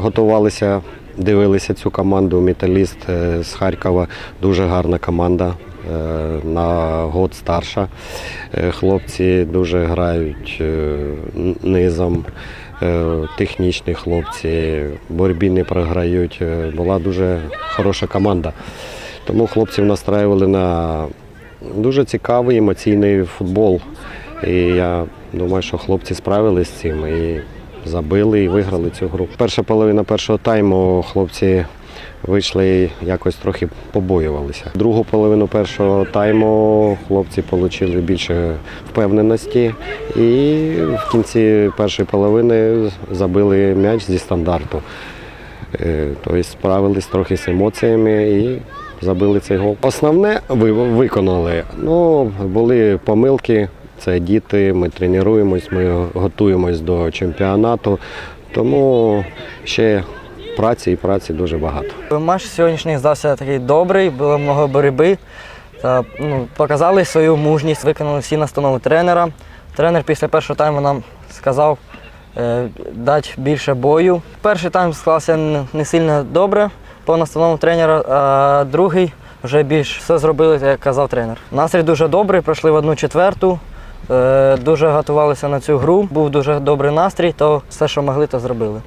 готувалися, дивилися цю команду. Металіст е, з Харкова дуже гарна команда. е, На год старша. Е, Хлопці дуже грають низом, технічні хлопці, боротьбі не програють. Була дуже хороша команда. Тому хлопців настраювали на дуже цікавий емоційний футбол. І я думаю, що хлопці справились з цим і забили і виграли цю гру. Перша половина першого тайму хлопці вийшли і якось трохи побоювалися. Другу половину першого тайму хлопці отримали більше впевненості і в кінці першої половини забили м'яч зі стандарту. Тобто справились трохи з емоціями і забили цей гол. Основне ви виконали. Ну, були помилки. Це діти, ми тренуємось, ми готуємось до чемпіонату. Тому ще праці і праці дуже багато. Матч сьогоднішній здався такий добрий, було много боротьби. Та, ну, показали свою мужність, виконали всі настанови тренера. Тренер після першого тайму нам сказав е, дати більше бою. Перший тайм склався не сильно добре по настановам тренера, а другий вже більш все зробили, як казав тренер. Настрій дуже добрий, пройшли в одну четверту. Е, Дуже готувалися на цю гру, був дуже добрий настрій, то все, що могли, то зробили.